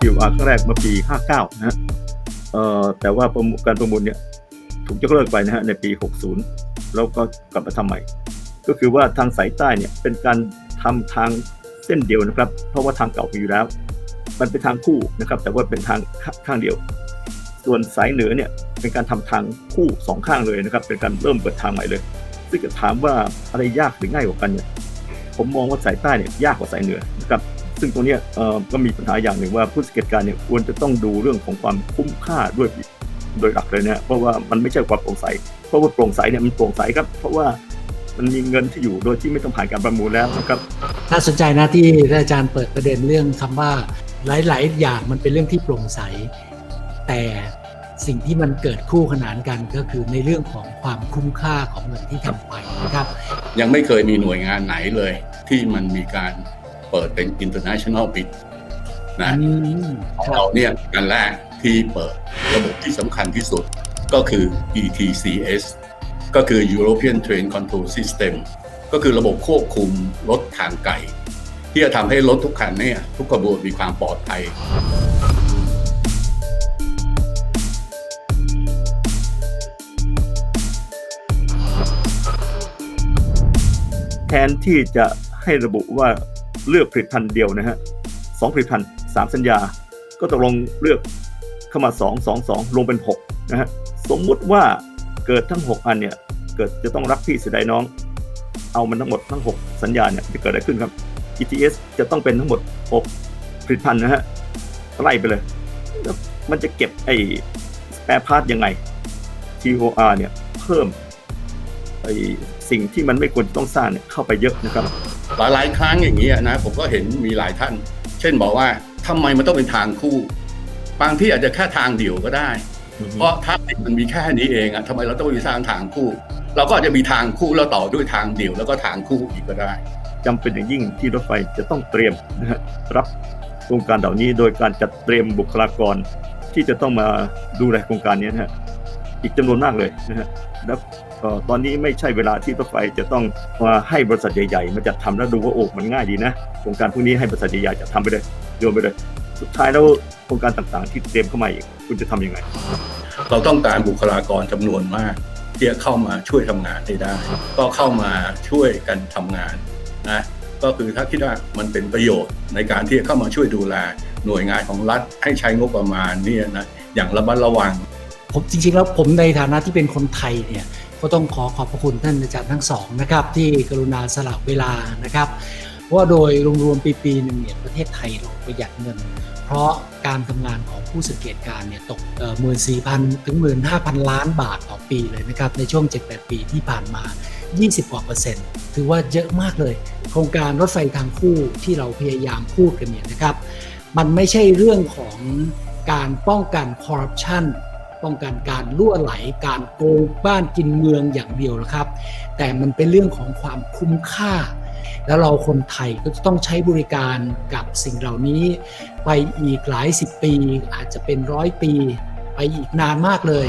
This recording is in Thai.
TOR ครั้งแรกเมื่อปี 59 นะฮะเอ่อแต่ว่าการประมูลเนี่ยถูกยกเลิกไปนะฮะในปี 60 แล้วก็กลับมาทำใหม่ ก็คือว่าทางสายใต้เนี่ยเป็นการทำทางเส้นเดียวนะครับ เพราะว่าทางเก่ามีอยู่แล้ว มันเป็นทางคู่นะครับ แต่ว่าเป็นทางข้าข้างเดียว ส่วนสายเหนือเนี่ยเป็นการทำทางคู่สองข้างเลยนะครับ เป็นการเริ่มเปิดทางใหม่เลย ซึ่งจะถามว่าอะไรยากหรือง่ายกว่ากันเนี่ย ผมมองว่าสายใต้เนี่ยยากกว่าสายเหนือนะครับ ซึ่งตรงเนี้ยเอ่อก็มีปัญหาอย่างหนึ่งว่าผู้สังเกตการณ์เนี่ยควรจะต้องดูเรื่องของความคุ้มค่าด้วยโดยหลักเลยนะเพราะว่ามันไม่ใช่ความโปร่งใส เพราะว่าโปร่งใสเนี่ยมันโปร่งใสครับ เพราะว่ามันมีเงินที่อยู่โดยที่ไม่ต้องผ่านการประมูลแล้วนะครับน่าสนใจนะที่ท่านอาจารย์เปิดประเด็นเรื่องคำว่าหลายๆ อย่างมันเป็นเรื่องที่โปร่งใส แต่สิ่งที่มันเกิดคู่ขนานกันก็คือในเรื่องของความคุ้มค่าของเงินที่ทำไปนะครับ ยังไม่เคยมีหน่วยงานไหนเลย ที่มันมีการ เปิดเป็น international bid นะอืมของครับเราเนี่ยกันแรกที่เปิดระบบที่สำคัญที่สุดก็คือ ETCS ก็คือ European Train Control System ก็คือระบบควบคุมรถทางไกลที่จะทำให้รถทุกคันเนี่ยทุกขบวนมีความปลอดภัยแทนที่จะให้ระบุว่า เลือกผลิตภัณฑ์เดียวนะฮะสองผลิตภัณฑ์สามสัญญา ก็ตกลงเลือกเข้ามาสองสองสองลงเป็นหกนะฮะสมมุติว่าเกิดทั้งหกอันเนี่ยเกิดจะต้องรักพี่เสียดายน้อง เอามันทั้งหมดทั้งหกสัญญาเนี่ยจะเกิดอะไรขึ้นครับ ETS จะต้องเป็นทั้งหมดหกผลิตภัณฑ์นะฮะไล่ไปเลยแล้วมันจะเก็บไอ้แปรพาร์ทยังไง TOR เนี่ยเพิ่มไอ้สิ่งที่มันไม่ควรต้องสร้างเนี่ยเข้าไปเยอะนะครับ หลายๆครั้งอย่างนี้ยนะผมก็เห็นมีหลายท่าน เช่นบอกว่าทำไมมันต้องเป็นทางคู่ บางที่อาจจะแค่ทางเดียวก็ได้ เพราะทางมันมีแค่นี้เองอะทำไมเราต้องมีสร้างทางคู่ เราก็อาจจะมีทางคู่แล้วต่อด้วยทางเดียวแล้วก็ทางคู่อีกก็ได้จำเป็นอย่างยิ่งที่รถไฟจะต้องเตรียมนะฮะรับโครงการเหล่านี้โดยการจัดเตรียมบุคลากรที่จะต้องมาดูแลโครงการนี้นะฮะอีกจำนวนมากเลยนะฮะแล้ว เอ่อตอนนี้ไม่ใช่เวลาที่รถไฟจะต้องมาให้บริษัทใหญ่ๆมาจัดทำแล้วดูว่าโอ้มันง่ายดีนะโครงการพวกนี้ให้บริษัทใหญ่ๆจัดทำไปเลยโยนไปเลย สุดท้ายแล้วโครงการต่างๆ ที่เตรียมเข้ามาอีกคุณจะทำยังไง เราต้องการบุคลากรจำนวนมากที่จะเข้ามาช่วยทำงานให้ได้ ก็เข้ามาช่วยกันทำงานนะก็คือถ้าคิดว่ามันเป็นประโยชน์ในการที่จะเข้ามาช่วยดูแลหน่วยงานของรัฐให้ใช้งบประมาณเนี่ยนะอย่างระมัดระวังผมจริงๆแล้วผมในฐานะที่เป็นคนไทยเนี่ย ก็ต้องขอขอบพระคุณท่านอาจารย์ทั้งสองนะครับ ที่กรุณาสละเวลานะครับเพราะว่าโดยรวมๆปีๆหนึ่งเนี่ยประเทศไทยเราประหยัดเงิน เพราะการทำงานของผู้สังเกตการเนี่ยตกหมื่นสี่พันถึงหมื่นห้าพันล้านบาทต่อปีเลยนะครับในช่วง 7-8 ปีที่ผ่านมา 20 กว่าเปอร์เซ็นต์ ถือว่าเยอะมากเลย โครงการรถไฟทางคู่ที่เราพยายามพูดกันเนี่ยนะครับ มันไม่ใช่เรื่องของการป้องกันคอร์รัปชัน ป้องกันการล่วไหลการโกงบ้านกินเมืองอย่างเดียวนะครับ แต่มันเป็นเรื่องของความคุ้มค่า แล้วเราคนไทยก็จะต้องใช้บริการกับสิ่งเหล่านี้ ไปอีกหลายสิบปีอาจจะเป็นร้อยปี ไปอีกนานมากเลย